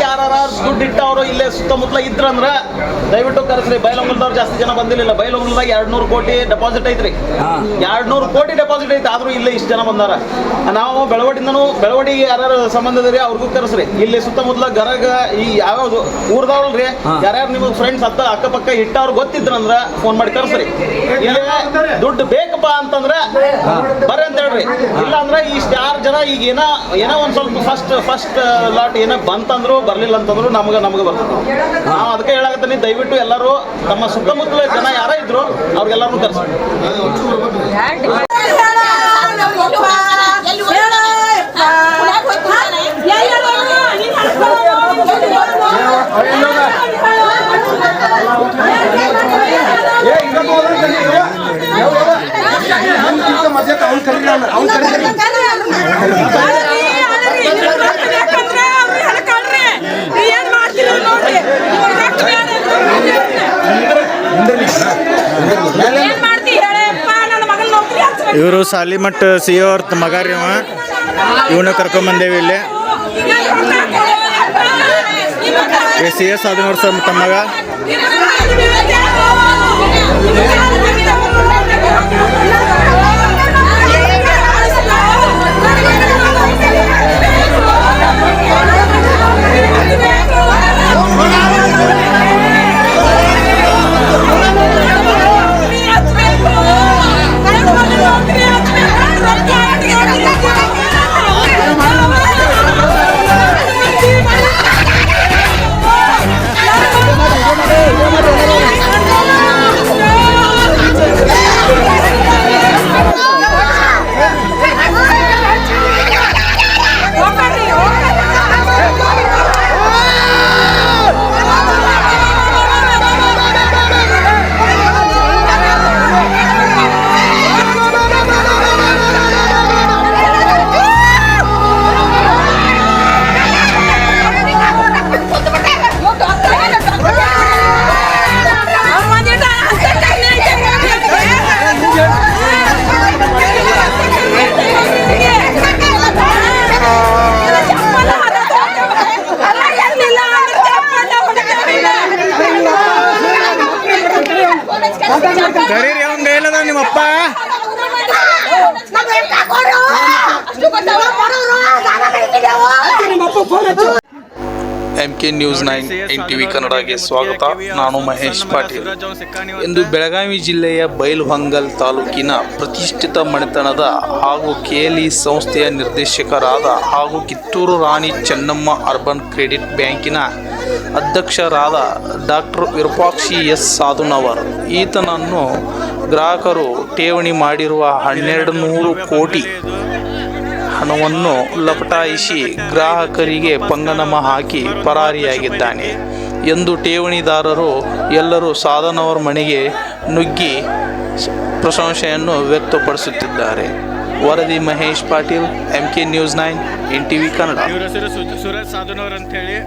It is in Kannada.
ಮತ್ತೆ ಯಾರು ದುಡ್ಡು ಇಟ್ಟವರು ಇಲ್ಲೇ ಸುತ್ತಮುತ್ತಲ ಇದ್ರಂದ್ರ ದಯವಿಟ್ಟು ಕರೆಸ್ರಿ. ಬೈಲಂಗಲ್ದವ್ರು ಜಾಸ್ತಿ ಜನ ಬಂದಿಲ್ಲ ಬೈಲಂಗಲ್ದಾಗ ಎರಡ್ ನೂರು ಕೋಟಿ ಡೆಪಾಸಿಟ್ ಐತ್ರಿ. ಎರಡ್ ನೂರು ಕೋಟಿ ಡೆಪಾಸಿಟ್ ಐತಿ. ಆದ್ರೂ ಇಲ್ಲೇ ಇಷ್ಟು ಜನ ಬಂದಾರ. ನಾವು ಬೆಳವಡಿಂದನು ಬೆಳವಡಿಗೆ ಯಾರು ಸಂಬಂಧದ್ರಿ ಅವ್ರಿಗೂ ಕರೆಸ್ರಿ. ಇಲ್ಲಿ ಸುತ್ತಮುತ್ತಲ ಗರಗ ಈ ಯಾವ್ಯಾವ್ದು ಊರ್ದವ್ರಲ್ರಿ ಯಾರ್ಯಾರು ನಿಮ್ಗೆ ಫ್ರೆಂಡ್ಸ್ ಹತ್ತ ಅಕ್ಕಪಕ್ಕ ಇಟ್ಟವ್ರು ಗೊತ್ತಿದ್ರಂದ್ರ ಫೋನ್ ಮಾಡಿ ಕರೆಸ್ರಿ. ಇಲ್ಲ ದುಡ್ಡು ಬೇಕಪ್ಪ ಅಂತಂದ್ರ ಬರ್ರಿ ಅಂತ ಹೇಳ್ರಿ. ಇಲ್ಲ ಅಂದ್ರೆ ಇಷ್ಟ ಜನ ಈಗ ಏನೋ ಏನೋ ಒಂದ್ ಸ್ವಲ್ಪ ಫಸ್ಟ್ ಫಸ್ಟ್ ಲಾಟ್ ಏನೋ ಬಂತಂದ್ರು ಬರ್ಲಿಲ್ಲ ಅಂತಂದ್ರು ನಮ್ಗೆ ನಮ್ಗೆ ಬರ್ತದೆ. ನಾವು ಅದಕ್ಕೆ ಹೇಳಾಕತ್ತೀನಿ ದಯವಿಟ್ಟು ಎಲ್ಲರೂ ತಮ್ಮ ಸುತ್ತಮುತ್ತಲ ಜನ ಯಾರ ಇದ್ರು ಅವ್ರಿಗೆಲ್ಲರೂ ಕರ್ಸಿ ಇವರು ಸಾಲಿಮಠ್ ಸಿ ಅವ್ರ ಮಗ ರೀ ಅವ. ಇವನ್ನ ಕರ್ಕೊಂಬಂದೇವಿ ಇಲ್ಲಿ. ಸಿ ಎಸ್ ಆದಿನವ್ರ ಸರ್ ತಮ್ಮ ಕರೀರಿ ನಿಮ್ಮಪ್ಪ M K news nine N TV ಕನ್ನಡಗೆ ಸ್ವಾಗತ. ನಾನು ಮಹೇಶ್ ಪಾಟೀಲ್. ಇಂದು ಬೆಳಗಾವಿ ಜಿಲ್ಲೆಯ ಬೈಲ್ಹೊಂಗಲ್ ತಾಲೂಕಿನ ಪ್ರತಿಷ್ಠಿತ ಮನೆತನದ ಹಾಗೂ ಕೆಎಲ್ಇ ಸಂಸ್ಥೆಯ ನಿರ್ದೇಶಕರಾದ ಹಾಗೂ ಕಿತ್ತೂರು ರಾಣಿ ಚೆನ್ನಮ್ಮ ಅರ್ಬನ್ ಕ್ರೆಡಿಟ್ ಬ್ಯಾಂಕಿನ ಅಧ್ಯಕ್ಷರಾದ ಡಾಕ್ಟರ್ ವಿರೂಪಾಕ್ಷಿ ಎಸ್ ಸಾಧುನವರ್. ಈತನನ್ನು ಗ್ರಾಹಕರು ಠೇವಣಿ ಮಾಡಿರುವ ಹನ್ನೆರಡು ನೂರು ಕೋಟಿ ಹಣವನ್ನು ಲಪಟಾಯಿಸಿ ಗ್ರಾಹಕರಿಗೆ ಪಂಗನಮ ಹಾಕಿ ಪರಾರಿಯಾಗಿದ್ದಾನೆ ಎಂದು ಠೇವಣಿದಾರರು ಎಲ್ಲರೂ ಸಾಧನವರ ಮನೆಗೆ ನುಗ್ಗಿ ಪ್ರಶಂಸೆಯನ್ನು ವ್ಯಕ್ತಪಡಿಸುತ್ತಿದ್ದಾರೆ. ವರದಿ Mahesh Patil M K news nine N T V Kannada. ಇವ್ರ ಹೆಸರು ಸುರಜ್ ಸಾಧನವ್ರ ಅಂತ ಹೇಳಿ.